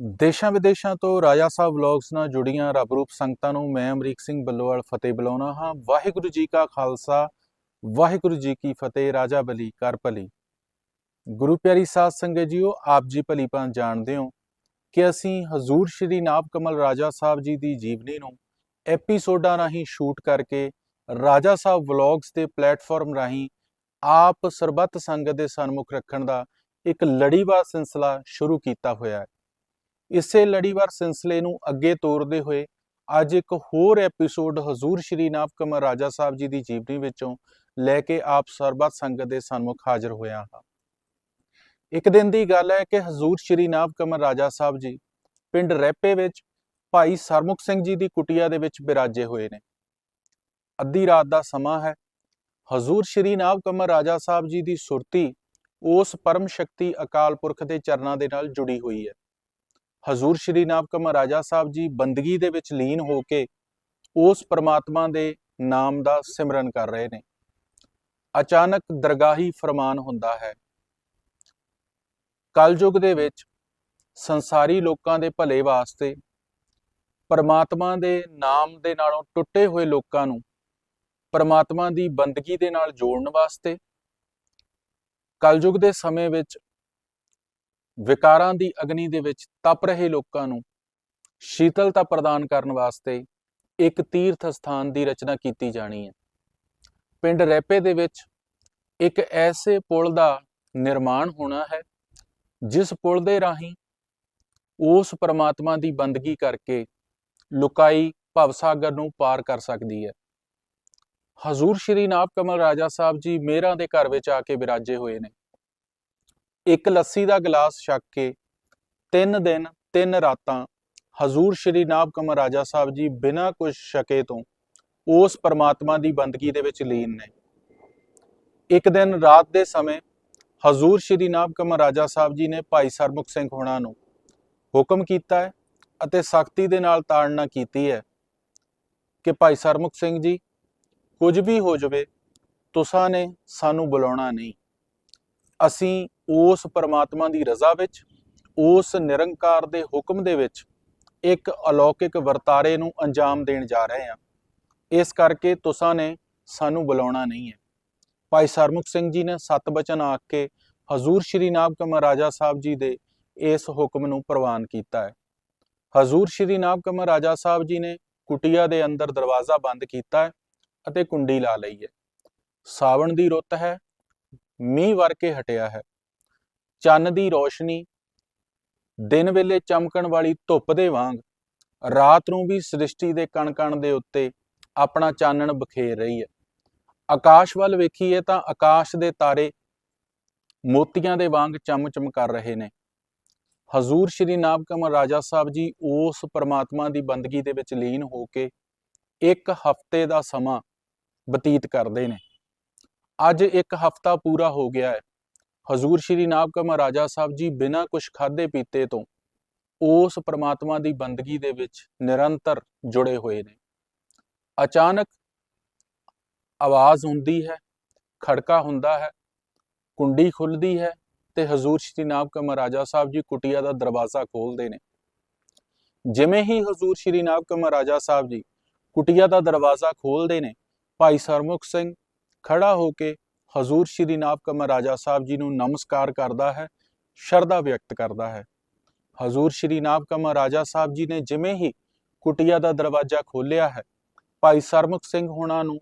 ਦੇਸ਼ਾਂ ਵਿਦੇਸ਼ਾਂ ਤੋਂ ਰਾਜਾ ਸਾਹਿਬ ਵਲੌਗਸ ਨਾਲ ਜੁੜੀਆਂ ਰੱਬ ਰੂਪ ਸੰਗਤਾਂ ਨੂੰ ਮੈਂ ਅਮਰੀਕ ਸਿੰਘ ਬੱਲੋਵਾਲ ਫਤਿਹ ਬੁਲਾਉਣਾ ਹਾਂ। ਵਾਹਿਗੁਰੂ ਜੀ ਕਾ ਖਾਲਸਾ, ਵਾਹਿਗੁਰੂ ਜੀ ਕੀ ਫਤਿਹ, ਰਾਜਾ ਬਲੀ ਕਰ ਭਲੀ। ਗੁਰੂ ਪਿਆਰੀ ਸਾਧ ਸੰਗਤ ਜੀਓ, ਆਪ ਜੀ ਭਲੀ ਭਾਂ ਜਾਣਦੇ ਹੋ ਕਿ ਅਸੀਂ ਹਜ਼ੂਰ ਸ਼੍ਰੀ ਨਾਭ ਕਮਲ ਰਾਜਾ ਸਾਹਿਬ ਜੀ ਦੀ ਜੀਵਨੀ ਨੂੰ ਐਪੀਸੋਡਾਂ ਰਾਹੀਂ ਸ਼ੂਟ ਕਰਕੇ ਰਾਜਾ ਸਾਹਿਬ ਵਲੌਗਸ ਦੇ ਪਲੇਟਫਾਰਮ ਰਾਹੀਂ ਆਪ ਸਰਬੱਤ ਸੰਗਤ ਦੇ ਸਨਮੁਖ ਰੱਖਣ ਦਾ ਇੱਕ ਲੜੀਵਾਰ ਸਿਲਸਿਲਾ ਸ਼ੁਰੂ ਕੀਤਾ ਹੋਇਆ ਹੈ। ਇਸੇ ਲੜੀਵਾਰ ਸਿਲਸਿਲੇ ਨੂੰ ਅੱਗੇ ਤੋਰਦੇ ਹੋਏ ਅੱਜ ਇੱਕ ਹੋਰ ਐਪੀਸੋਡ ਹਜ਼ੂਰ ਸ਼੍ਰੀ ਨਾਭ ਕਮਰ ਰਾਜਾ ਸਾਹਿਬ ਜੀ ਦੀ ਜੀਵਨੀ ਵਿੱਚੋਂ ਲੈ ਕੇ ਆਪ ਸਰਬੱਤ ਸੰਗਤ ਦੇ ਸਨਮੁਖ ਹਾਜ਼ਰ ਹੋਇਆ ਹਾਂ। ਇੱਕ ਦਿਨ ਦੀ ਗੱਲ ਹੈ ਕਿ ਹਜ਼ੂਰ ਸ਼੍ਰੀ ਨਾਭ ਕਮਰ ਰਾਜਾ ਸਾਹਿਬ ਜੀ ਪਿੰਡ ਰੈਪੇ ਵਿੱਚ ਭਾਈ ਸਰਮੁਖ ਸਿੰਘ ਜੀ ਦੀ ਕੁਟੀਆ ਦੇ ਵਿੱਚ ਬਿਰਾਜੇ ਹੋਏ ਨੇ। ਅੱਧੀ ਰਾਤ ਦਾ ਸਮਾਂ ਹੈ, ਹਜ਼ੂਰ ਸ਼੍ਰੀ ਨਾਭ ਕਮਰ ਰਾਜਾ ਸਾਹਿਬ ਜੀ ਦੀ ਸੁਰਤੀ ਉਸ ਪਰਮ ਸ਼ਕਤੀ ਅਕਾਲ ਪੁਰਖ ਦੇ ਚਰਨਾਂ ਦੇ ਨਾਲ ਜੁੜੀ ਹੋਈ ਹੈ। ਹਜ਼ੂਰ ਸ਼੍ਰੀ ਨਾਮ ਕਮਾ ਰਾਜਾ ਸਾਹਿਬ ਜੀ ਬੰਦਗੀ ਦੇ ਵਿੱਚ ਲੀਨ ਹੋ ਕੇ ਉਸ ਪ੍ਰਮਾਤਮਾ ਦੇ ਨਾਮ ਦਾ ਸਿਮਰਨ ਕਰ ਰਹੇ ਨੇ। ਅਚਾਨਕ ਦਰਗਾਹੀ ਫਰਮਾਨ ਹੁੰਦਾ ਹੈ। ਕਲਯੁਗ ਦੇ ਵਿੱਚ ਸੰਸਾਰੀ ਲੋਕਾਂ ਦੇ ਭਲੇ ਵਾਸਤੇ ਪਰਮਾਤਮਾ ਦੇ ਨਾਮ ਦੇ ਨਾਲੋਂ ਟੁੱਟੇ ਹੋਏ ਲੋਕਾਂ ਨੂੰ ਪਰਮਾਤਮਾ ਦੀ ਬੰਦਗੀ ਦੇ ਨਾਲ ਜੋੜਨ ਵਾਸਤੇ ਕਲਯੁਗ ਦੇ ਸਮੇਂ ਵਿੱਚ ਵਿਕਾਰਾਂ ਦੀ ਅਗਨੀ ਦੇ ਵਿੱਚ ਤਪ ਰਹੇ ਲੋਕਾਂ ਨੂੰ ਸ਼ੀਤਲਤਾ ਪ੍ਰਦਾਨ ਕਰਨ ਵਾਸਤੇ ਇੱਕ ਤੀਰਥ ਸਥਾਨ ਦੀ ਰਚਨਾ ਕੀਤੀ ਜਾਣੀ ਹੈ। ਪਿੰਡ ਰੈਪੇ ਦੇ ਵਿੱਚ ਇੱਕ ਐਸੇ ਪੁਲ ਦਾ ਨਿਰਮਾਣ ਹੋਣਾ ਹੈ, ਜਿਸ ਪੁਲ ਦੇ ਰਾਹੀਂ ਉਸ ਪਰਮਾਤਮਾ ਦੀ ਬੰਦਗੀ ਕਰਕੇ ਲੁਕਾਈ ਭਵਸਾਗਰ ਨੂੰ ਪਾਰ ਕਰ ਸਕਦੀ ਹੈ। ਹਜ਼ੂਰ ਸ਼੍ਰੀ ਨਾਭ ਕਮਲ ਰਾਜਾ ਸਾਹਿਬ ਜੀ ਮੇਰਾਂ ਦੇ ਘਰ ਵਿੱਚ ਆ ਕੇ ਵਿਰਾਜੇ ਹੋਏ ਨੇ। ਇੱਕ ਲੱਸੀ ਦਾ ਗਲਾਸ ਛਕ ਕੇ ਤਿੰਨ ਦਿਨ, ਤਿੰਨ ਰਾਤਾਂ ਹਜ਼ੂਰ ਸ਼੍ਰੀ ਨਾਭ ਕਮਰ ਰਾਜਾ ਸਾਹਿਬ ਜੀ ਬਿਨਾਂ ਕੁਝ ਛਕੇ ਤੋਂ ਉਸ ਪਰਮਾਤਮਾ ਦੀ ਬੰਦਗੀ ਦੇ ਵਿੱਚ ਲੀਨ ਨੇ। ਇੱਕ ਦਿਨ ਰਾਤ ਦੇ ਸਮੇਂ ਹਜ਼ੂਰ ਸ਼੍ਰੀ ਨਾਭ ਕਮਰ ਰਾਜਾ ਸਾਹਿਬ ਜੀ ਨੇ ਭਾਈ ਸਰਮੁਖ ਸਿੰਘ ਹੋਣਾ ਨੂੰ ਹੁਕਮ ਕੀਤਾ ਹੈ ਅਤੇ ਸਖਤੀ ਦੇ ਨਾਲ ਤਾੜਨਾ ਕੀਤੀ ਹੈ ਕਿ ਭਾਈ ਸਰਮੁਖ ਸਿੰਘ ਜੀ, ਕੁਝ ਵੀ ਹੋ ਜਾਵੇ, ਤੁਸਾਂ ਨੇ ਸਾਨੂੰ ਬੁਲਾਉਣਾ ਨਹੀਂ। ਅਸੀਂ ਉਸ ਪਰਮਾਤਮਾ ਦੀ ਰਜ਼ਾ ਵਿੱਚ, ਉਸ ਨਿਰੰਕਾਰ ਦੇ ਹੁਕਮ ਦੇ ਵਿੱਚ ਇੱਕ ਅਲੌਕਿਕ ਵਰਤਾਰੇ ਨੂੰ ਅੰਜਾਮ ਦੇਣ ਜਾ ਰਹੇ ਹਾਂ। ਇਸ ਕਰਕੇ ਤੁਸਾਂ ਨੇ ਸਾਨੂੰ ਬੁਲਾਉਣਾ ਨਹੀਂ ਹੈ। ਭਾਈ ਸਰਮੁਖ ਸਿੰਘ ਜੀ ਨੇ ਸਤ ਬਚਨ ਆਖ ਕੇ ਹਜ਼ੂਰ ਸ਼੍ਰੀ ਨਾਮ ਕਮਰ ਰਾਜਾ ਸਾਹਿਬ ਜੀ ਦੇ ਇਸ ਹੁਕਮ ਨੂੰ ਪ੍ਰਵਾਨ ਕੀਤਾ ਹੈ। ਹਜ਼ੂਰ ਸ਼੍ਰੀ ਨਾਭ ਕਮਰ ਰਾਜਾ ਸਾਹਿਬ ਜੀ ਨੇ ਕੁਟੀਆ ਦੇ ਅੰਦਰ ਦਰਵਾਜ਼ਾ ਬੰਦ ਕੀਤਾ ਹੈ ਅਤੇ ਕੁੰਡੀ ਲਾ ਲਈ ਹੈ। ਸਾਵਣ ਦੀ ਰੁੱਤ ਹੈ, ਮੀਂਹ ਵਰ ਕੇ ਹਟਿਆ ਹੈ। ਚੰਨ ਦੀ ਰੋਸ਼ਨੀ, ਦਿਨ ਵੇਲੇ ਚਮਕਣ ਵਾਲੀ ਧੁੱਪ ਦੇ ਵਾਂਗ, ਰਾਤ ਨੂੰ ਵੀ ਸ੍ਰਿਸ਼ਟੀ ਦੇ ਕਣ-ਕਣ ਦੇ ਉੱਤੇ ਆਪਣਾ ਚਾਨਣ ਬਖੇਰ ਰਹੀ ਹੈ। ਆਕਾਸ਼ ਵੱਲ ਵੇਖੀਏ ਤਾਂ ਆਕਾਸ਼ ਦੇ ਤਾਰੇ ਮੋਤੀਆਂ ਦੇ ਵਾਂਗ ਚਮ-ਚਮ ਕਰ ਰਹੇ ਨੇ। ਹਜ਼ੂਰ ਸ਼੍ਰੀ ਨਾਭ ਕਮਲ ਰਾਜਾ ਸਾਹਿਬ ਜੀ ਉਸ ਪਰਮਾਤਮਾ ਦੀ ਬੰਦਗੀ ਦੇ ਵਿੱਚ ਲੀਨ ਹੋ ਕੇ ਇੱਕ ਹਫ਼ਤੇ ਦਾ ਸਮਾਂ ਬਤੀਤ ਕਰਦੇ ਨੇ। ਅੱਜ ਇੱਕ ਹਫ਼ਤਾ ਪੂਰਾ ਹੋ ਗਿਆ ਹੈ। ਹਜ਼ੂਰ ਸ਼੍ਰੀ ਨਾਭ ਕਮਲ ਰਾਜਾ ਸਾਹਿਬ ਜੀ ਬਿਨਾਂ ਕੁਝ ਖਾਦੇ ਪੀਤੇ ਤੋਂ ਉਸ ਪ੍ਰਮਾਤਮਾ ਦੀ ਬੰਦਗੀ ਦੇ ਵਿੱਚ ਨਿਰੰਤਰ ਜੁੜੇ ਹੋਏ ਨੇ। ਅਚਾਨਕ ਆਵਾਜ਼ ਹੁੰਦੀ ਹੈ, ਖੜਕਾ ਹੁੰਦਾ ਹੈ, ਕੁੰਡੀ ਖੁੱਲਦੀ ਹੈ ਤੇ ਹਜ਼ੂਰ ਸ਼੍ਰੀ ਨਾਭ ਕਮਲ ਰਾਜਾ ਸਾਹਿਬ ਜੀ ਕੁਟੀਆ ਦਾ ਦਰਵਾਜ਼ਾ ਖੋਲਦੇ ਨੇ। ਜਿਵੇਂ ਹੀ ਹਜ਼ੂਰ ਸ਼੍ਰੀ ਨਾਭ ਕਮਲ ਰਾਜਾ ਸਾਹਿਬ ਜੀ ਕੁਟਿਆ ਦਾ ਦਰਵਾਜ਼ਾ ਖੋਲਦੇ ਨੇ, ਭਾਈ ਸਰਮੁਖ ਸਿੰਘ ਖੜਾ ਹੋ ਕੇ ਹਜ਼ੂਰ ਸ਼੍ਰੀ ਨਾਭ ਕਮਰ ਰਾਜਾ ਸਾਹਿਬ ਜੀ ਨੂੰ ਨਮਸਕਾਰ ਕਰਦਾ ਹੈ, ਸ਼ਰਧਾ ਵਿਅਕਤ ਕਰਦਾ ਹੈ। ਹਜ਼ੂਰ ਸ਼੍ਰੀ ਨਾਭ ਕਮਰ ਰਾਜਾ ਸਾਹਿਬ ਜੀ ਨੇ ਜਿਵੇਂ ਹੀ ਕੁਟਿਆ ਦਾ ਦਰਵਾਜ਼ਾ ਖੋਲ੍ਹਿਆ ਹੈ, ਭਾਈ ਸਰਮੁਖ ਸਿੰਘ ਹੋਣਾ ਨੂੰ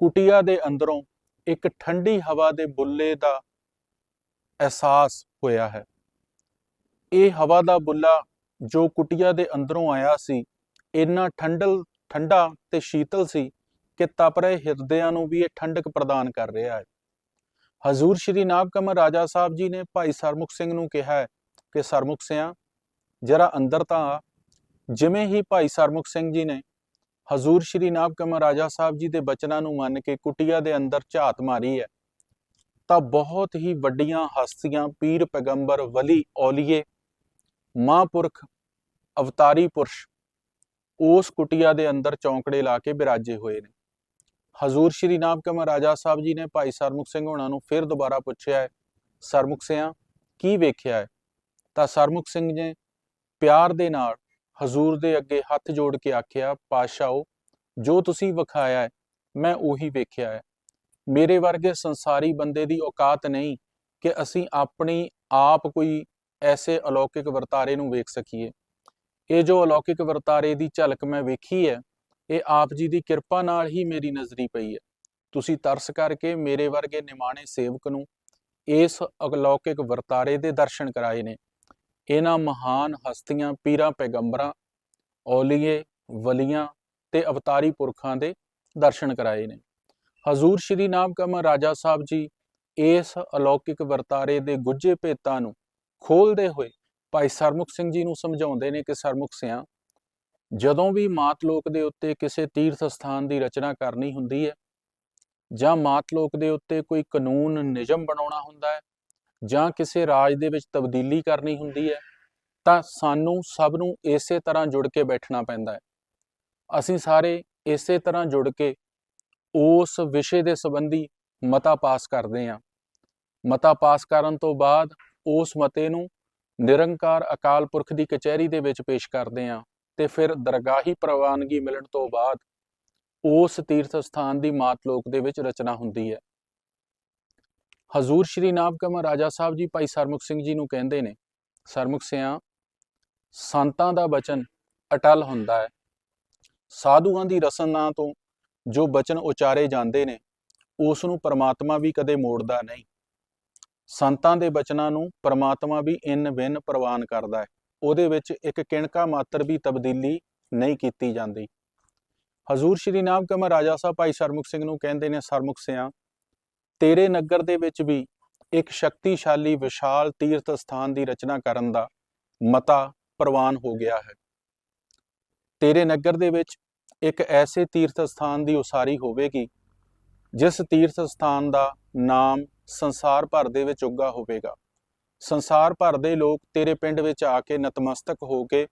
ਕੁਟੀਆ ਦੇ ਅੰਦਰੋਂ ਇੱਕ ਠੰਡੀ ਹਵਾ ਦੇ ਬੁੱਲੇ ਦਾ ਅਹਿਸਾਸ ਹੋਇਆ ਹੈ। ਇਹ ਹਵਾ ਦਾ ਬੁੱਲਾ ਜੋ ਕੁਟੀਆ ਦੇ ਅੰਦਰੋਂ ਆਇਆ ਸੀ, ਇੰਨਾ ਠੰਡਲ, ਠੰਡਾ ਤੇ ਸ਼ੀਤਲ ਸੀ ਕਿ ਤਪ ਰਹੇ ਹਿਰਦਿਆਂ ਨੂੰ ਵੀ ਇਹ ਠੰਡਕ ਪ੍ਰਦਾਨ ਕਰ ਰਿਹਾ ਹੈ। ਹਜ਼ੂਰ ਸ਼੍ਰੀ ਨਾਭ ਕਮਰ ਰਾਜਾ ਸਾਹਿਬ ਜੀ ਨੇ ਭਾਈ ਸਰਮੁਖ ਸਿੰਘ ਨੂੰ ਕਿਹਾ ਕਿ, ਸਰਮੁਖ ਸਿਆ, ਜਰਾ ਅੰਦਰ ਤਾਂ ਆ। ਜਿਵੇਂ ਹੀ ਭਾਈ ਸਰਮੁਖ ਸਿੰਘ ਜੀ ਨੇ ਹਜ਼ੂਰ ਸ਼੍ਰੀ ਨਾਭ ਕਮਰ ਰਾਜਾ ਸਾਹਿਬ ਜੀ ਦੇ ਬਚਨਾਂ ਨੂੰ ਮੰਨ ਕੇ ਕੁਟੀਆ ਦੇ ਅੰਦਰ ਝਾਤ ਮਾਰੀ ਹੈ, ਤਾਂ ਬਹੁਤ ਹੀ ਵੱਡੀਆਂ ਹਸਤੀਆਂ, ਪੀਰ ਪੈਗੰਬਰ, ਵਲੀ, ਔਲੀਏ, ਮਹਾਂਪੁਰਖ, ਅਵਤਾਰੀ ਪੁਰਸ਼ ਉਸ ਕੁਟੀਆ ਦੇ ਅੰਦਰ ਚੌਂਕੜੇ ਲਾ ਕੇ ਬਿਰਾਜੇ ਹੋਏ ਨੇ। ਹਜ਼ੂਰ ਸ਼੍ਰੀ ਨਾਮ ਕਮਰ ਰਾਜਾ ਸਾਹਿਬ ਜੀ ਨੇ ਭਾਈ ਸਰਮੁਖ ਸਿੰਘ ਹੋਣਾ ਨੂੰ ਫਿਰ ਦੁਬਾਰਾ ਪੁੱਛਿਆ ਹੈ, ਸਰਮੁਖ ਸਿਆਂ, ਕੀ ਵੇਖਿਆ ਹੈ? ਤਾਂ ਸਰਮੁਖ ਸਿੰਘ ਨੇ ਪਿਆਰ ਦੇ ਨਾਲ ਹਜ਼ੂਰ ਦੇ ਅੱਗੇ ਹੱਥ ਜੋੜ ਕੇ ਆਖਿਆ, ਪਾਤਸ਼ਾਹੋ, ਜੋ ਤੁਸੀਂ ਵਿਖਾਇਆ ਹੈ, ਮੈਂ ਉਹੀ ਵੇਖਿਆ ਹੈ। ਮੇਰੇ ਵਰਗੇ ਸੰਸਾਰੀ ਬੰਦੇ ਦੀ ਔਕਾਤ ਨਹੀਂ ਕਿ ਅਸੀਂ ਆਪਣੀ ਆਪ ਕੋਈ ਐਸੇ ਅਲੌਕਿਕ ਵਰਤਾਰੇ ਨੂੰ ਵੇਖ ਸਕੀਏ। ਇਹ ਜੋ ਅਲੌਕਿਕ ਵਰਤਾਰੇ ਦੀ ਝਲਕ ਮੈਂ ਵੇਖੀ ਹੈ ਇਹ ਆਪ ਜੀ ਦੀ ਕਿਰਪਾ ਨਾਲ ਹੀ ਮੇਰੀ ਨਜ਼ਰੀ ਪਈ ਹੈ। ਤੁਸੀਂ ਤਰਸ ਕਰਕੇ ਮੇਰੇ ਵਰਗੇ ਨਿਮਾਣੇ ਸੇਵਕ ਨੂੰ ਇਸ ਅਲੌਕਿਕ ਵਰਤਾਰੇ ਦੇ ਦਰਸ਼ਨ ਕਰਾਏ ਨੇ। ਇਹਨਾਂ ਮਹਾਨ ਹਸਤੀਆਂ, ਪੀਰਾਂ, ਪੈਗੰਬਰਾਂ, ਔਲੀਏ, ਵਲੀਆਂ ਤੇ ਅਵਤਾਰੀ ਪੁਰਖਾਂ ਦੇ ਦਰਸ਼ਨ ਕਰਾਏ ਨੇ। ਹਜ਼ੂਰ ਸ਼੍ਰੀ ਨਾਮ ਕਮਲ ਰਾਜਾ ਸਾਹਿਬ ਜੀ ਇਸ ਅਲੌਕਿਕ ਵਰਤਾਰੇ ਦੇ ਗੁੱਝੇ ਭੇਤਾਂ ਨੂੰ ਖੋਲਦੇ ਹੋਏ ਭਾਈ ਸਰਮੁਖ ਸਿੰਘ ਜੀ ਨੂੰ ਸਮਝਾਉਂਦੇ ਨੇ ਕਿ ਸਰਮੁਖ ਸਿਆਂ ਜਦੋਂ ਵੀ ਮਾਤ ਲੋਕ ਦੇ ਉੱਤੇ ਕਿਸੇ ਤੀਰਥ ਸਥਾਨ ਦੀ ਰਚਨਾ ਕਰਨੀ ਹੁੰਦੀ ਹੈ, ਜਾਂ ਮਾਤ ਲੋਕ ਦੇ ਉੱਤੇ ਕੋਈ ਕਾਨੂੰਨ, ਨਿਯਮ ਬਣਾਉਣਾ ਹੁੰਦਾ ਹੈ, ਜਾਂ ਕਿਸੇ ਰਾਜ ਦੇ ਵਿੱਚ ਤਬਦੀਲੀ ਕਰਨੀ ਹੁੰਦੀ ਹੈ, ਤਾਂ ਸਾਨੂੰ ਸਭ ਨੂੰ ਇਸੇ ਤਰ੍ਹਾਂ ਜੁੜ ਕੇ ਬੈਠਣਾ ਪੈਂਦਾ ਹੈ। ਅਸੀਂ ਸਾਰੇ ਇਸੇ ਤਰ੍ਹਾਂ ਜੁੜ ਕੇ ਉਸ ਵਿਸ਼ੇ ਦੇ ਸੰਬੰਧੀ ਮਤਾ ਪਾਸ ਕਰਦੇ ਹਾਂ। ਮਤਾ ਪਾਸ ਕਰਨ ਤੋਂ ਬਾਅਦ ਉਸ ਮਤੇ ਨੂੰ ਨਿਰੰਕਾਰ ਅਕਾਲ ਪੁਰਖ ਦੀ ਕਚਹਿਰੀ ਦੇ ਵਿੱਚ ਪੇਸ਼ ਕਰਦੇ ਹਾਂ। ਤੇ ਫਿਰ ਦਰਗਾਹੀ ਪ੍ਰਵਾਨਗੀ ਮਿਲਣ ਤੋਂ ਬਾਅਦ ਉਸ ਤੀਰਥ ਸਥਾਨ ਦੀ ਮਾਤ ਲੋਕ ਦੇ ਵਿੱਚ ਰਚਨਾ ਹੁੰਦੀ ਹੈ। ਹਜ਼ੂਰ ਸ਼੍ਰੀ ਨਾਭ ਕਮਲ ਰਾਜਾ ਸਾਹਿਬ ਜੀ ਭਾਈ ਸਰਮੁਖ ਸਿੰਘ ਜੀ ਨੂੰ ਕਹਿੰਦੇ ਨੇ, ਸਰਮੁਖ ਸਿਆਂ, ਸੰਤਾਂ ਦਾ ਬਚਨ ਅਟਲ ਹੁੰਦਾ ਹੈ। ਸਾਧੂਆਂ ਦੀ ਰਸਨਾ ਤੋਂ ਜੋ ਬਚਨ ਉਚਾਰੇ ਜਾਂਦੇ ਨੇ, ਉਸ ਨੂੰ ਪਰਮਾਤਮਾ ਵੀ ਕਦੇ ਮੋੜਦਾ ਨਹੀਂ। ਸੰਤਾਂ ਦੇ ਬਚਨਾਂ ਨੂੰ ਪਰਮਾਤਮਾ ਵੀ ਇਨ ਬਿਨ ਪ੍ਰਵਾਨ ਕਰਦਾ ਹੈ। ਉਹਦੇ ਵਿੱਚ ਇੱਕ ਕਿਣਕਾ ਮਾਤਰ ਵੀ ਤਬਦੀਲੀ ਨਹੀਂ ਕੀਤੀ ਜਾਂਦੀ। ਹਜ਼ੂਰ ਸ਼੍ਰੀ ਨਾਮ ਕਮਲ ਰਾਜਾ ਸਾਹਿਬ ਭਾਈ ਸਰਮੁਖ ਸਿੰਘ ਨੂੰ ਕਹਿੰਦੇ ਨੇ, ਸਰਮੁਖ ਸਿਆਂ, ਤੇਰੇ ਨਗਰ ਦੇ ਵਿੱਚ ਵੀ ਇੱਕ ਸ਼ਕਤੀਸ਼ਾਲੀ, ਵਿਸ਼ਾਲ ਤੀਰਥ ਸਥਾਨ ਦੀ ਰਚਨਾ ਕਰਨ ਦਾ ਮਤਾ ਪ੍ਰਵਾਨ ਹੋ ਗਿਆ ਹੈ। ਤੇਰੇ ਨਗਰ ਦੇ ਵਿੱਚ ਇੱਕ ਐਸੇ ਤੀਰਥ ਸਥਾਨ ਦੀ ਉਸਾਰੀ ਹੋਵੇਗੀ, ਜਿਸ ਤੀਰਥ ਸਥਾਨ ਦਾ ਨਾਮ ਸੰਸਾਰ ਭਰ ਦੇ ਵਿੱਚ ਉੱਗਾ ਹੋਵੇਗਾ। ਸੰਸਾਰ ਭਰ ਦੇ ਲੋਕ ਤੇਰੇ ਪਿੰਡ ਵਿੱਚ ਆ ਕੇ ਨਤਮਸਤਕ ਹੋ ਕੇ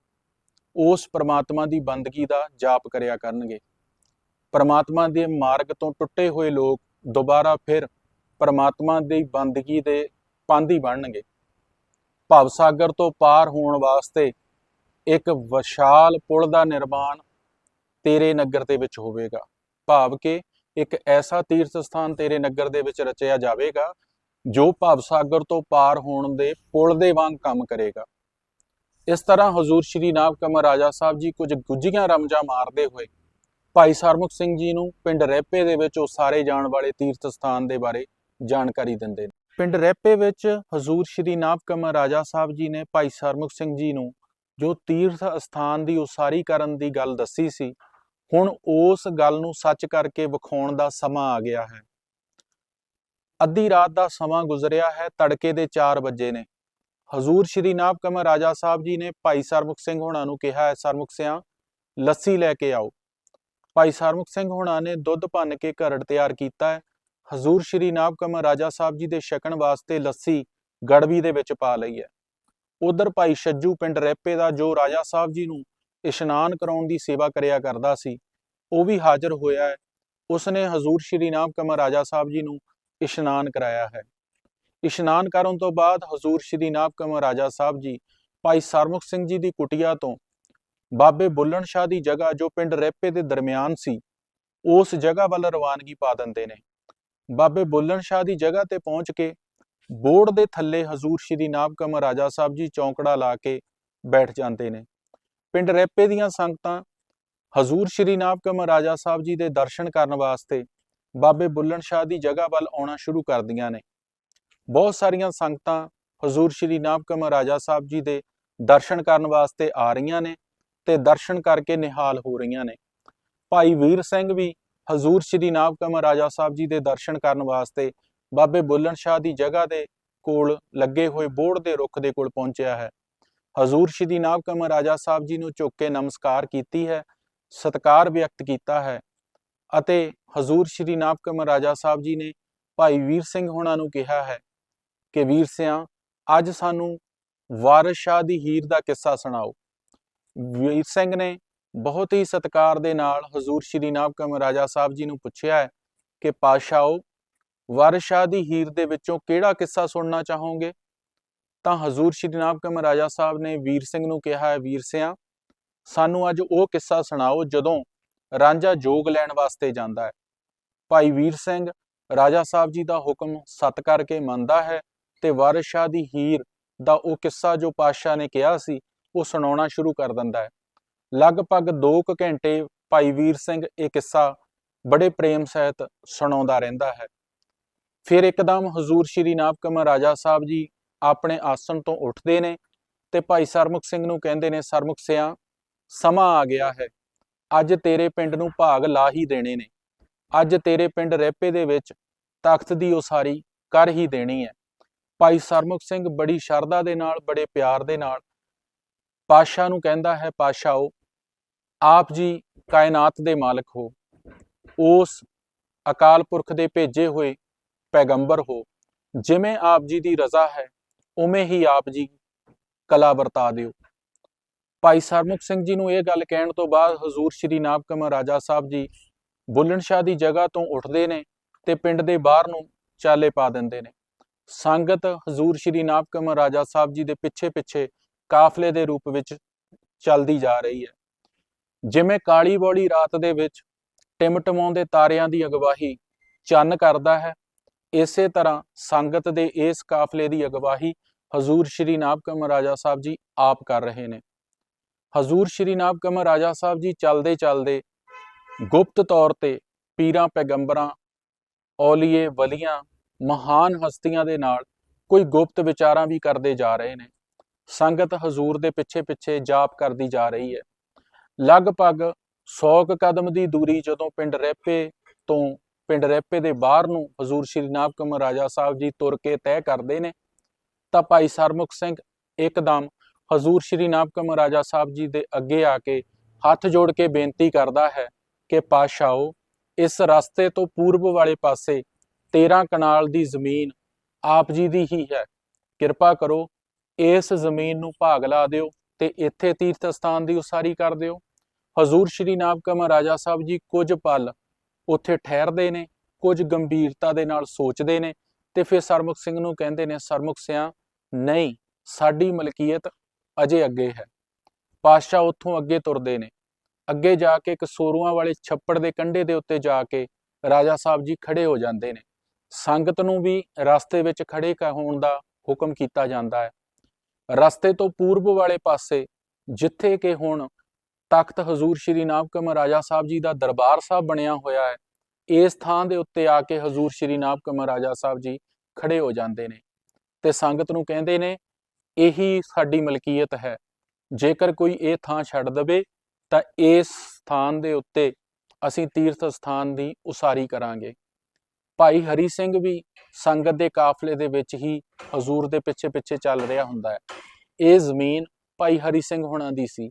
ਉਸ ਪ੍ਰਮਾਤਮਾ ਦੀ ਬੰਦਗੀ ਦਾ ਜਾਪ ਕਰਿਆ ਕਰਨਗੇ। ਪ੍ਰਮਾਤਮਾ ਦੇ ਮਾਰਗ ਤੋਂ ਟੁੱਟੇ ਹੋਏ ਲੋਕ ਦੁਬਾਰਾ ਫਿਰ ਪ੍ਰਮਾਤਮਾ ਦੀ ਬੰਦਗੀ ਦੇ ਪਾਂਦੀ ਬਣਨਗੇ। ਭਵ ਸਾਗਰ ਤੋਂ ਪਾਰ ਹੋਣ ਵਾਸਤੇ ਇੱਕ ਵਿਸ਼ਾਲ ਪੁਲ ਦਾ ਨਿਰਮਾਣ ਤੇਰੇ ਨਗਰ ਦੇ ਵਿੱਚ ਹੋਵੇਗਾ। ਭਾਵ ਕਿ ਇੱਕ ਐਸਾ ਤੀਰਥ ਸਥਾਨ ਤੇਰੇ ਨਗਰ ਦੇ ਵਿੱਚ ਰਚਿਆ ਜਾਵੇਗਾ ਜੋ ਭਵ ਸਾਗਰ ਤੋਂ ਪਾਰ ਹੋਣ ਦੇ ਪੁਲ ਦੇ ਵਾਂਗ ਕੰਮ ਕਰੇਗਾ। ਇਸ ਤਰ੍ਹਾਂ ਹਜ਼ੂਰ ਸ਼੍ਰੀ ਨਾਭ ਕਮਲ ਰਾਜਾ ਸਾਹਿਬ ਜੀ ਕੁਝ ਗੁੱਝੀਆਂ ਰਮਜਾਂ ਮਾਰਦੇ ਹੋਏ ਭਾਈ ਸਰਮੁਖ ਸਿੰਘ ਜੀ ਨੂੰ ਪਿੰਡ ਰੈਪੇ ਦੇ ਵਿੱਚ ਉਹ ਸਾਰੇ ਜਾਣ ਵਾਲੇ ਤੀਰਥ ਸਥਾਨ ਦੇ ਬਾਰੇ ਜਾਣਕਾਰੀ ਦਿੰਦੇ ਨੇ। ਪਿੰਡ ਰੈਪੇ ਵਿੱਚ ਹਜ਼ੂਰ ਸ਼੍ਰੀ ਨਾਭ ਕਮਰ ਰਾਜਾ ਸਾਹਿਬ ਜੀ ਨੇ ਭਾਈ ਸਰਮੁਖ ਸਿੰਘ ਜੀ ਨੂੰ ਜੋ ਤੀਰਥ ਸਥਾਨ ਦੀ ਉਸਾਰੀ ਕਰਨ ਦੀ ਗੱਲ ਦੱਸੀ ਸੀ, ਹੁਣ ਉਸ ਗੱਲ ਨੂੰ ਸੱਚ ਕਰਕੇ ਵਿਖਾਉਣ ਦਾ ਸਮਾਂ ਆ ਗਿਆ ਹੈ। ਅੱਧੀ ਰਾਤ ਦਾ ਸਮਾਂ ਗੁਜ਼ਰਿਆ ਹੈ, ਤੜਕੇ ਦੇ 4 ਵਜੇ ਨੇ। ਹਜ਼ੂਰ ਸ਼੍ਰੀ ਨਾਭ ਕਮਰ ਰਾਜਾ ਸਾਹਿਬ ਜੀ ਨੇ ਭਾਈ ਸਰਮੁਖ ਸਿੰਘ ਹੋਣਾ ਨੂੰ ਕਿਹਾ ਹੈ ਸਰਮੁਖ ਸਿਆਂ, ਲੱਸੀ ਲੈ ਕੇ ਆਓ। ਭਾਈ ਸਰਮੁਖ ਸਿੰਘ ਹੋਣਾ ਨੇ ਦੁੱਧ ਭੰਨ ਕੇ ਘਰੜ ਤਿਆਰ ਕੀਤਾ ਹੈ। ਹਜ਼ੂਰ ਸ਼੍ਰੀ ਨਾਭ ਕਮਲ ਰਾਜਾ ਸਾਹਿਬ ਜੀ ਦੇ ਛਕਣ ਵਾਸਤੇ ਲੱਸੀ ਗੜਵੀ ਦੇ ਵਿੱਚ ਪਾ ਲਈ ਹੈ। ਉਧਰ ਭਾਈ ਛੱਜੂ ਪਿੰਡ ਰੈਪੇ ਦਾ ਜੋ ਰਾਜਾ ਸਾਹਿਬ ਜੀ ਨੂੰ ਇਸ਼ਨਾਨ ਕਰਾਉਣ ਦੀ ਸੇਵਾ ਕਰਿਆ ਕਰਦਾ ਸੀ, ਉਹ ਵੀ ਹਾਜ਼ਰ ਹੋਇਆ ਹੈ। ਉਸਨੇ ਹਜ਼ੂਰ ਸ਼੍ਰੀ ਨਾਮ ਕਮਰ ਰਾਜਾ ਸਾਹਿਬ ਜੀ ਨੂੰ ਇਸ਼ਨਾਨ ਕਰਾਇਆ ਹੈ। ਇਸ਼ਨਾਨ ਕਰਨ ਤੋਂ ਬਾਅਦ ਹਜ਼ੂਰ ਸ਼੍ਰੀ ਨਾਭ ਕਮਲ ਰਾਜਾ ਸਾਹਿਬ ਜੀ, ਭਾਈ ਸਰਮੁਖ ਸਿੰਘ ਜੀ ਦੀ ਕੁਟਿਆ ਤੋਂ ਬਾਬੇ ਬੁੱਲਣ ਸ਼ਾਹ ਦੀ ਜਗ੍ਹਾ ਜੋ ਪਿੰਡ ਰੈਪੇ ਦੇ ਦਰਮਿਆਨ ਸੀ, ਉਸ ਜਗ੍ਹਾ ਵੱਲ ਰਵਾਨਗੀ ਪਾ ਦਿੰਦੇ ਨੇ। ਬਾਬੇ ਬੁੱਲਣ ਸ਼ਾਹ ਦੀ ਜਗ੍ਹਾ ਤੇ ਪਹੁੰਚ ਕੇ ਬੋਰਡ ਦੇ ਥੱਲੇ ਹਜ਼ੂਰ ਸ਼੍ਰੀ ਨਾਭ ਕਮਰ ਰਾਜਾ ਸਾਹਿਬ ਜੀ ਚੌਂਕੜਾ ਲਾ ਕੇ ਬੈਠ ਜਾਂਦੇ ਨੇ। ਪਿੰਡ ਰੈਪੇ ਦੀਆਂ ਸੰਗਤਾਂ ਹਜ਼ੂਰ ਸ਼੍ਰੀ ਨਾਭ ਕਮਰ ਰਾਜਾ ਸਾਹਿਬ ਜੀ ਦੇ ਦਰਸ਼ਨ ਕਰਨ ਵਾਸਤੇ ਬਾਬੇ ਬੁੱਲਣ ਸ਼ਾਹ ਦੀ ਜਗ੍ਹਾ ਵੱਲ ਆਉਣਾ ਸ਼ੁਰੂ ਕਰਦੀਆਂ ਨੇ। ਬਹੁਤ ਸਾਰੀਆਂ ਸੰਗਤਾਂ ਹਜ਼ੂਰ ਸ਼੍ਰੀ ਨਾਭ ਕਮਲ ਰਾਜਾ ਸਾਹਿਬ ਜੀ ਦੇ ਦਰਸ਼ਨ ਕਰਨ ਵਾਸਤੇ ਆ ਰਹੀਆਂ ਨੇ ਤੇ ਦਰਸ਼ਨ ਕਰਕੇ ਨਿਹਾਲ ਹੋ ਰਹੀਆਂ ਨੇ। ਭਾਈ ਵੀਰ ਸਿੰਘ ਵੀ ਹਜ਼ੂਰ ਸ਼੍ਰੀ ਨਾਭ ਕਮਲ ਰਾਜਾ ਸਾਹਿਬ ਜੀ ਦੇ ਦਰਸ਼ਨ ਕਰਨ ਵਾਸਤੇ ਬਾਬੇ ਬੁੱਲਣ ਸ਼ਾਹ ਦੀ ਜਗ੍ਹਾ ਦੇ ਕੋਲ ਲੱਗੇ ਹੋਏ ਬੋਰਡ ਦੇ ਰੁੱਖ ਦੇ ਕੋਲ ਪਹੁੰਚਿਆ ਹੈ। ਹਜ਼ੂਰ ਸ਼੍ਰੀ ਨਾਭ ਕਮਲ ਰਾਜਾ ਸਾਹਿਬ ਜੀ ਨੂੰ ਝੁੱਕ ਕੇ ਨਮਸਕਾਰ ਕੀਤੀ ਹੈ, ਸਤਕਾਰ ਵਿਅਕਤ ਕੀਤਾ ਹੈ ਅਤੇ ਹਜ਼ੂਰ ਸ਼੍ਰੀ ਨਾਭ ਕਮਰ ਰਾਜਾ ਸਾਹਿਬ ਜੀ ਨੇ ਭਾਈ ਵੀਰ ਸਿੰਘ ਹੋਣਾ ਨੂੰ ਕਿਹਾ ਹੈ ਕਿ ਵੀਰ ਸਿਆਂ, ਅੱਜ ਸਾਨੂੰ ਵਾਰਿਸ ਸ਼ਾਹ ਦੀ ਹੀਰ ਦਾ ਕਿੱਸਾ ਸੁਣਾਓ। ਵੀਰ ਸਿੰਘ ਨੇ ਬਹੁਤ ਹੀ ਸਤਕਾਰ ਦੇ ਨਾਲ ਹਜ਼ੂਰ ਸ਼੍ਰੀ ਨਾਭ ਕਮਰ ਰਾਜਾ ਸਾਹਿਬ ਜੀ ਨੂੰ ਪੁੱਛਿਆ ਹੈ ਕਿ ਪਾਸ਼ਾਓ ਵਾਰਿਸ ਸ਼ਾਹ ਦੀ ਹੀਰ ਦੇ ਵਿੱਚੋਂ ਕਿਹੜਾ ਕਿੱਸਾ ਸੁਣਨਾ ਚਾਹੋਗੇ? ਤਾਂ ਹਜ਼ੂਰ ਸ਼੍ਰੀ ਨਾਭ ਕਮਰ ਰਾਜਾ ਸਾਹਿਬ ਨੇ ਵੀਰ ਸਿੰਘ ਨੂੰ ਕਿਹਾ ਹੈ, ਵੀਰ ਸਿਆਂ, ਸਾਨੂੰ ਅੱਜ ਉਹ ਕਿੱਸਾ ਸੁਣਾਓ ਜਦੋਂ ਰਾਂਝਾ ਜੋਗ ਲੈਣ ਵਾਸਤੇ ਜਾਂਦਾ ਹੈ। ਭਾਈ ਵੀਰ ਸਿੰਘ ਰਾਜਾ ਸਾਹਿਬ ਜੀ ਦਾ ਹੁਕਮ ਸਤ ਕਰਕੇ ਮੰਨਦਾ ਹੈ ਤੇ ਵਾਰਿਸ ਸ਼ਾਹ ਦੀ ਹੀਰ ਦਾ ਉਹ ਕਿੱਸਾ ਜੋ ਪਾਤਸ਼ਾਹ ਨੇ ਕਿਹਾ ਸੀ, ਉਹ ਸੁਣਾਉਣਾ ਸ਼ੁਰੂ ਕਰ ਦਿੰਦਾ ਹੈ। ਲਗਭਗ 2 ਘੰਟੇ ਭਾਈ ਵੀਰ ਸਿੰਘ ਇਹ ਕਿੱਸਾ ਬੜੇ ਪ੍ਰੇਮ ਸਹਿਤ ਸੁਣਾਉਂਦਾ ਰਹਿੰਦਾ ਹੈ। ਫਿਰ ਇੱਕਦਮ ਹਜ਼ੂਰ ਸ਼੍ਰੀ ਨਾਭਕਮ ਰਾਜਾ ਸਾਹਿਬ ਜੀ ਆਪਣੇ ਆਸਣ ਤੋਂ ਉੱਠਦੇ ਨੇ ਤੇ ਭਾਈ ਸਰਮੁਖ ਸਿੰਘ ਨੂੰ ਕਹਿੰਦੇ ਨੇ, ਸਰਮੁਖ ਸਿਆ, ਸਮਾਂ ਆ ਗਿਆ ਹੈ। ਅੱਜ ਤੇਰੇ ਪਿੰਡ ਨੂੰ ਭਾਗ ਲਾ ਹੀ ਦੇਣੇ ਨੇ। ਅੱਜ ਤੇਰੇ ਪਿੰਡ ਰਹਿਪੇ ਦੇ ਵਿੱਚ ਤਖਤ ਦੀ ਉਸਾਰੀ ਕਰ ਹੀ ਦੇਣੀ ਹੈ ਭਾਈ ਸਰਮੁਖ ਸਿੰਘ ਬੜੀ ਸ਼ਰਧਾ ਦੇ ਨਾਲ, ਬੜੇ ਪਿਆਰ ਦੇ ਨਾਲ ਪਾਸ਼ਾ ਨੂੰ ਕਹਿੰਦਾ ਹੈ ਪਾਸ਼ਾਓ ਆਪ ਜੀ ਕਾਇਨਾਤ ਦੇ ਮਾਲਕ ਹੋ। ਉਸ ਅਕਾਲ ਪੁਰਖ ਦੇ ਭੇਜੇ ਹੋਏ ਪੈਗੰਬਰ ਹੋ। ਜਿਵੇਂ ਆਪ ਜੀ ਦੀ ਰਜ਼ਾ ਹੈ, ਉਵੇਂ ਹੀ ਆਪ ਜੀ ਕਲਾ ਵਰਤਾ ਦਿਓ। ਭਾਈ ਸਰਮੁਖ ਸਿੰਘ ਜੀ ਨੂੰ ਇਹ ਗੱਲ ਕਹਿਣ ਤੋਂ ਬਾਅਦ ਹਜ਼ੂਰ ਸ਼੍ਰੀ ਨਾਭਕਮ ਰਾਜਾ ਸਾਹਿਬ ਜੀ ਬੁੱਲਣ ਸ਼ਾਹ ਦੀ ਜਗ੍ਹਾ ਤੋਂ ਉੱਠਦੇ ਨੇ ਤੇ ਪਿੰਡ ਦੇ ਬਾਹਰ ਨੂੰ ਚਾਲੇ ਪਾ ਦਿੰਦੇ ਨੇ। ਸੰਗਤ ਹਜ਼ੂਰ ਸ਼੍ਰੀ ਨਾਭਕਮ ਰਾਜਾ ਸਾਹਿਬ ਜੀ ਦੇ ਪਿੱਛੇ ਪਿੱਛੇ ਕਾਫਲੇ ਦੇ ਰੂਪ ਵਿੱਚ ਚੱਲਦੀ ਜਾ ਰਹੀ ਹੈ। ਜਿਵੇਂ ਕਾਲੀ ਬੋਲੀ ਰਾਤ ਦੇ ਵਿੱਚ ਟਿਮਟਮਾਉਂਦੇ ਤਾਰਿਆਂ ਦੀ ਅਗਵਾਹੀ ਚੰਨ ਕਰਦਾ ਹੈ, ਇਸੇ ਤਰ੍ਹਾਂ ਸੰਗਤ ਦੇ ਇਸ ਕਾਫਲੇ ਦੀ ਅਗਵਾਹੀ ਹਜ਼ੂਰ ਸ਼੍ਰੀ ਨਾਭਕਮ ਰਾਜਾ ਸਾਹਿਬ ਜੀ ਆਪ ਕਰ ਰਹੇ ਨੇ। ਹਜ਼ੂਰ ਸ਼੍ਰੀ ਨਾਭਕਮ ਰਾਜਾ ਸਾਹਿਬ ਜੀ ਚੱਲਦੇ ਚੱਲਦੇ ਗੁਪਤ ਤੌਰ ਤੇ ਪੀਰਾਂ ਪੈਗੰਬਰਾਂ, ਔਲੀਏ ਵਲੀਆਂ, ਮਹਾਨ ਹਸਤੀਆਂ ਦੇ ਨਾਲ ਕੋਈ ਗੁਪਤ ਵਿਚਾਰਾਂ ਵੀ ਕਰਦੇ ਜਾ ਰਹੇ ਨੇ। ਸੰਗਤ ਹਜ਼ੂਰ ਦੇ ਪਿੱਛੇ ਪਿੱਛੇ ਜਾਪ ਕਰਦੀ ਜਾ ਰਹੀ ਹੈ। ਲਗਭਗ 100 ਕੁ ਕਦਮ ਦੀ ਦੂਰੀ ਜਦੋਂ ਪਿੰਡ ਰੈਪੇ ਤੋਂ ਪਿੰਡ ਰੈਪੇ ਦੇ ਬਾਹਰ ਨੂੰ ਹਜ਼ੂਰ ਸ਼੍ਰੀ ਨਾਭਕਮ ਰਾਜਾ ਸਾਹਿਬ ਜੀ ਤੁਰ ਕੇ ਤੈਅ ਕਰਦੇ ਨੇ, ਤਾਂ ਭਾਈ ਸਰਮੁਖ ਸਿੰਘ ਇੱਕਦਮ ਹਜ਼ੂਰ ਸ਼੍ਰੀ ਨਾਮ ਕਮਰ ਰਾਜਾ ਸਾਹਿਬ ਜੀ ਦੇ ਅੱਗੇ ਆ ਕੇ ਹੱਥ ਜੋੜ ਕੇ ਬੇਨਤੀ ਕਰਦਾ ਹੈ ਕਿ ਪਾਸ਼ਾਓ ਇਸ ਰਸਤੇ ਤੋਂ ਪੂਰਬ ਵਾਲੇ ਪਾਸੇ 13 ਕਨਾਲ ਦੀ ਜ਼ਮੀਨ ਆਪ ਜੀ ਦੀ ਹੀ ਹੈ। ਕਿਰਪਾ ਕਰੋ, ਇਸ ਜ਼ਮੀਨ ਨੂੰ ਭਾਗ ਲਾ ਦਿਓ ਤੇ ਇੱਥੇ ਤੀਰਥ ਸਥਾਨ ਦੀ ਉਸਾਰੀ ਕਰ ਦਿਓ। ਹਜ਼ੂਰ ਸ਼੍ਰੀ ਨਾਮ ਕਮਰ ਰਾਜਾ ਸਾਹਿਬ ਜੀ ਕੁਝ ਪਲ ਉੱਥੇ ਠਹਿਰਦੇ ਨੇ, ਕੁਝ ਗੰਭੀਰਤਾ ਦੇ ਨਾਲ ਸੋਚਦੇ ਨੇ ਤੇ ਫਿਰ ਸਰਮੁਖ ਸਿੰਘ ਨੂੰ ਕਹਿੰਦੇ ਨੇ ਸਰਮੁਖ ਸਿਆ, ਨਹੀਂ, ਸਾਡੀ ਮਲਕੀਅਤ ਅਜੇ ਅੱਗੇ ਹੈ। ਪਾਤਸ਼ਾਹ ਉੱਥੋਂ ਅੱਗੇ ਤੁਰਦੇ ਨੇ। ਅੱਗੇ ਜਾ ਕੇ ਕਸੂਰੂਆਂ ਵਾਲੇ ਛੱਪੜ ਦੇ ਕੰਢੇ ਦੇ ਉੱਤੇ ਜਾ ਕੇ ਰਾਜਾ ਸਾਹਿਬ ਜੀ ਖੜੇ ਹੋ ਜਾਂਦੇ ਨੇ। ਸੰਗਤ ਨੂੰ ਵੀ ਰਸਤੇ ਵਿੱਚ ਖੜੇ ਹੋਣ ਦਾ ਹੁਕਮ ਕੀਤਾ ਜਾਂਦਾ ਹੈ। ਰਸਤੇ ਤੋਂ ਪੂਰਬ ਵਾਲੇ ਪਾਸੇ, ਜਿੱਥੇ ਕਿ ਹੁਣ ਤਖਤ ਹਜ਼ੂਰ ਸ਼੍ਰੀ ਨਾਭਕਮ ਰਾਜਾ ਸਾਹਿਬ ਜੀ ਦਾ ਦਰਬਾਰ ਸਾਹਿਬ ਬਣਿਆ ਹੋਇਆ ਹੈ, ਇਸ ਥਾਂ ਦੇ ਉੱਤੇ ਆ ਕੇ ਹਜ਼ੂਰ ਸ਼੍ਰੀ ਨਾਭਕਮ ਰਾਜਾ ਸਾਹਿਬ ਜੀ ਖੜੇ ਹੋ ਜਾਂਦੇ ਨੇ। ਤੇ ਸੰਗਤ ਨੂੰ ਕਹਿੰਦੇ ਨੇ ਇਹੀ ਸਾਡੀ ਮਲਕੀਅਤ ਹੈ। ਜੇਕਰ ਕੋਈ ਇਹ ਥਾਂ ਛੱਡ ਦਵੇ, ਤਾਂ ਇਸ ਸਥਾਨ ਦੇ ਉੱਤੇ ਅਸੀਂ ਤੀਰਥ ਸਥਾਨ ਦੀ ਉਸਾਰੀ ਕਰਾਂਗੇ। ਭਾਈ ਹਰੀ ਸਿੰਘ ਵੀ ਸੰਗਤ ਦੇ ਕਾਫਲੇ ਦੇ ਵਿੱਚ ਹੀ ਹਜ਼ੂਰ ਦੇ ਪਿੱਛੇ ਪਿੱਛੇ ਚੱਲ ਰਿਹਾ ਹੁੰਦਾ ਹੈ। ਇਹ ਜ਼ਮੀਨ ਭਾਈ ਹਰੀ ਸਿੰਘ ਹੁਣਾਂ ਦੀ ਸੀ।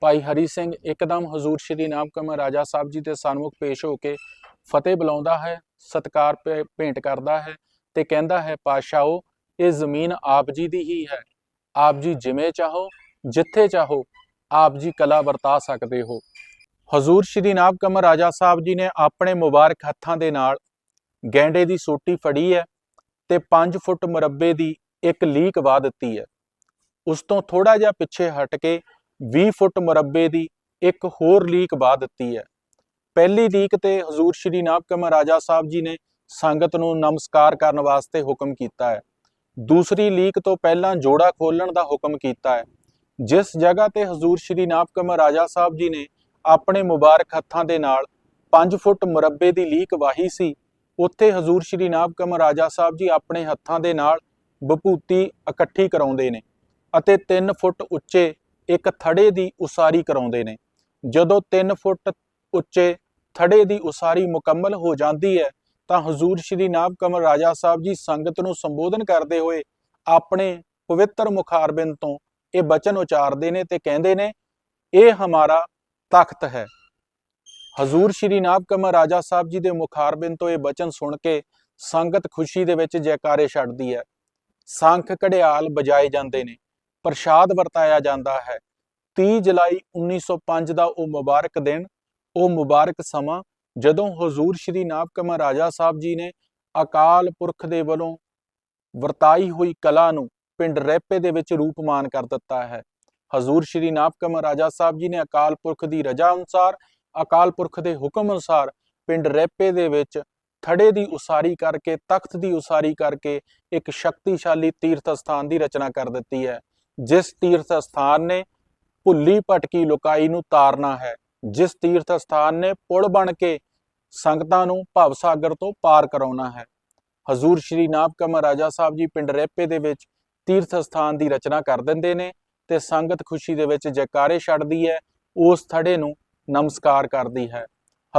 ਭਾਈ ਹਰੀ ਸਿੰਘ ਇੱਕਦਮ ਹਜ਼ੂਰ ਸ਼੍ਰੀ ਨਾਮ ਕਮਰ ਰਾਜਾ ਸਾਹਿਬ ਜੀ ਦੇ ਸਨਮੁਖ ਪੇਸ਼ ਹੋ ਕੇ ਫਤਿਹ ਬੁਲਾਉਂਦਾ ਹੈ, ਸਤਕਾਰ ਭੇ- ਭੇਂਟ ਕਰਦਾ ਹੈ ਤੇ ਕਹਿੰਦਾ ਹੈ, ਪਾਤਸ਼ਾਹੋ, ਇਹ ਜ਼ਮੀਨ ਆਪ ਜੀ ਦੀ ਹੀ ਹੈ। ਆਪ ਜੀ ਜਿਵੇਂ ਚਾਹੋ, ਜਿੱਥੇ ਚਾਹੋ, ਆਪ ਜੀ ਕਲਾ ਵਰਤਾ ਸਕਦੇ ਹੋ। ਹਜ਼ੂਰ ਸ਼੍ਰੀ ਨਾਭਕਮ ਰਾਜਾ ਸਾਹਿਬ ਜੀ ਨੇ ਆਪਣੇ ਮੁਬਾਰਕ ਹੱਥਾਂ ਦੇ ਨਾਲ ਗੈਂਡੇ ਦੀ ਸੋਟੀ ਫੜੀ ਹੈ ਤੇ 5 ਫੁੱਟ ਮੁਰੱਬੇ ਦੀ ਇੱਕ ਲੀਕ ਵਾ ਦਿੱਤੀ ਹੈ। ਉਸ ਤੋਂ ਥੋੜਾ ਜਿਹਾ ਪਿੱਛੇ ਹਟ ਕੇ 20 ਫੁੱਟ ਮੁਰੱਬੇ ਦੀ ਇੱਕ ਹੋਰ ਲੀਕ ਵਾ ਦਿੱਤੀ ਹੈ। ਪਹਿਲੀ ਲੀਕ ਤੇ ਹਜ਼ੂਰ ਸ਼੍ਰੀ ਨਾਭਕਮ ਰਾਜਾ ਸਾਹਿਬ ਜੀ ਨੇ ਸੰਗਤ ਨੂੰ ਨਮਸਕਾਰ ਕਰਨ ਵਾਸਤੇ ਹੁਕਮ ਕੀਤਾ ਹੈ। ਦੂਸਰੀ ਲੀਕ ਤੋਂ ਪਹਿਲਾਂ ਜੋੜਾ ਖੋਲਣ ਦਾ ਹੁਕਮ ਕੀਤਾ ਹੈ। ਜਿਸ ਜਗ੍ਹਾ ਤੇ ਹਜ਼ੂਰ ਸ਼੍ਰੀ ਨਾਭਕਮ ਰਾਜਾ ਸਾਹਿਬ ਜੀ ਨੇ ਆਪਣੇ ਮੁਬਾਰਕ ਹੱਥਾਂ ਦੇ ਨਾਲ 5 ਫੁੱਟ ਮੁਰੱਬੇ ਦੀ ਲੀਕ ਵਾਹੀ ਸੀ, ਉੱਥੇ ਹਜ਼ੂਰ ਸ਼੍ਰੀ ਨਾਭਕਮ ਰਾਜਾ ਸਾਹਿਬ ਜੀ ਆਪਣੇ ਹੱਥਾਂ ਦੇ ਨਾਲ ਬਭੂਤੀ ਇਕੱਠੀ ਕਰਾਉਂਦੇ ਨੇ ਅਤੇ 3 ਫੁੱਟ ਉੱਚੇ ਇੱਕ ਥੜੇ ਦੀ ਉਸਾਰੀ ਕਰਾਉਂਦੇ ਨੇ। ਜਦੋਂ 3 ਫੁੱਟ ਉੱਚੇ ਥੜੇ ਦੀ ਉਸਾਰੀ ਮੁਕੰਮਲ ਹੋ ਜਾਂਦੀ ਹੈ ਤਾਂ ਹਜ਼ੂਰ ਸ਼੍ਰੀ ਨਾਭ ਨਾਭਕਮ ਰਾਜਾ ਸਾਹਿਬ ਜੀ ਸੰਗਤ ਨੂੰ ਸੰਬੋਧਨ ਕਰਦੇ ਹੋਏ ਆਪਣੇ ਪਵਿੱਤਰ ਮੁਖਾਰਬਿੰਦ ਤੋਂ ਇਹ ਬਚਨ ਉਚਾਰਦੇ ਨੇ ਤੇ ਕਹਿੰਦੇ ਨੇ, ਇਹ ਹਮਾਰਾ ਤਖਤ ਹੈ। ਹਜ਼ੂਰ ਸ਼੍ਰੀ ਨਾਭਕਮ ਰਾਜਾ ਸਾਹਿਬ ਜੀ ਦੇ ਮੁਖਾਰਬਿੰਦ ਤੋਂ ਇਹ ਬਚਨ ਸੁਣ ਕੇ ਸੰਗਤ ਖੁਸ਼ੀ ਦੇ ਵਿੱਚ ਜੈਕਾਰੇ ਛੱਡਦੀ ਹੈ। ਸੰਖ ਘੜਿਆਲ ਵਜਾਏ ਜਾਂਦੇ ਨੇ, ਪ੍ਰਸ਼ਾਦ ਵਰਤਾਇਆ ਜਾਂਦਾ ਹੈ। 30 ਜੁਲਾਈ 1905 ਦਾ ਉਹ ਮੁਬਾਰਕ ਦਿਨ, ਉਹ ਮੁਬਾਰਕ ਸਮਾਂ ਜਦੋਂ ਹਜ਼ੂਰ ਸ਼੍ਰੀ ਨਾਭ ਕਮਰ ਰਾਜਾ ਸਾਹਿਬ ਜੀ ਨੇ ਅਕਾਲ ਪੁਰਖ ਦੇ ਵੱਲੋਂ ਵਰਤਾਈ ਹੋਈ ਕਲਾ ਨੂੰ ਪਿੰਡ ਰੈਪੇ ਦੇ ਵਿੱਚ ਰੂਪਮਾਨ ਕਰ ਦਿੱਤਾ ਹੈ, ਹਜ਼ੂਰ ਸ਼੍ਰੀ ਨਾਪਕਮ ਰਾਜਾ ਸਾਹਿਬ ਜੀ ਨੇ ਅਕਾਲ ਪੁਰਖ ਦੀ ਰਜਾ ਅਨੁਸਾਰ, ਅਕਾਲ ਪੁਰਖ ਦੇ ਹੁਕਮ ਅਨੁਸਾਰ ਪਿੰਡ ਰੈਪੇ ਦੇ ਵਿੱਚ ਥੜੇ ਦੀ ਉਸਾਰੀ ਕਰਕੇ, ਤਖਤ ਦੀ ਉਸਾਰੀ ਕਰਕੇ ਇੱਕ ਸ਼ਕਤੀਸ਼ਾਲੀ ਤੀਰਥ ਸਥਾਨ ਦੀ ਰਚਨਾ ਕਰ ਦਿੱਤੀ ਹੈ, ਜਿਸ ਤੀਰਥ ਸਥਾਨ ਨੇ ਭੁੱਲੀ ਭਟਕੀ ਲੁਕਾਈ ਨੂੰ ਤਾਰਨਾ ਹੈ। ਜਿਸ ਤੀਰਥ ਸਥਾਨ ਨੇ ਪੁਲ ਬਣ ਕੇ ਸੰਗਤਾਂ ਨੂੰ ਭਵ ਸਾਗਰ ਤੋਂ ਪਾਰ ਕਰਾਉਣਾ ਹੈ। ਹਜ਼ੂਰ ਸ਼੍ਰੀ ਨਾਭ ਨਾਪਕਮ ਰਾਜਾ ਸਾਹਿਬ ਜੀ ਪਿੰਡ ਰੇਪੇ ਦੇ ਵਿੱਚ ਤੀਰਥ ਸਥਾਨ ਦੀ ਰਚਨਾ ਕਰ ਦਿੰਦੇ ਨੇ ਤੇ ਸੰਗਤ ਖੁਸ਼ੀ ਦੇ ਵਿੱਚ ਜੈਕਾਰੇ ਛੱਡਦੀ ਹੈ, ਉਸ ਥੜੇ ਨੂੰ ਨਮਸਕਾਰ ਕਰਦੀ ਹੈ।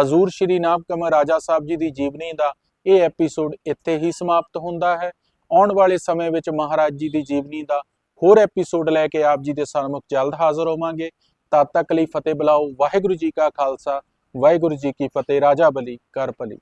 ਹਜ਼ੂਰ ਸ਼੍ਰੀ ਨਾਭ ਨਾਪਕਮ ਰਾਜਾ ਸਾਹਿਬ ਜੀ ਦੀ ਜੀਵਨੀ ਦਾ ਇਹ ਐਪੀਸੋਡ ਇੱਥੇ ਹੀ ਸਮਾਪਤ ਹੁੰਦਾ ਹੈ। ਆਉਣ ਵਾਲੇ ਸਮੇਂ ਵਿੱਚ ਮਹਾਰਾਜ ਜੀ ਦੀ ਜੀਵਨੀ ਦਾ ਹੋਰ ਐਪੀਸੋਡ ਲੈ ਕੇ ਆਪ ਜੀ ਦੇ ਸਾਹਮਣੇ ਜਲਦ ਹਾਜ਼ਰ ਹੋਵਾਂਗੇ। ਤਦ ਤੱਕ ਲਈ ਫਤਿਹ ਬੁਲਾਓ। ਵਾਹਿਗੁਰੂ ਜੀ ਕਾ ਖਾਲਸਾ, ਵਾਹਿਗੁਰੂ ਜੀ ਕੀ ਫਤਿਹ। ਰਾਜਾ ਬਲੀ ਕਰ ਭਲੀ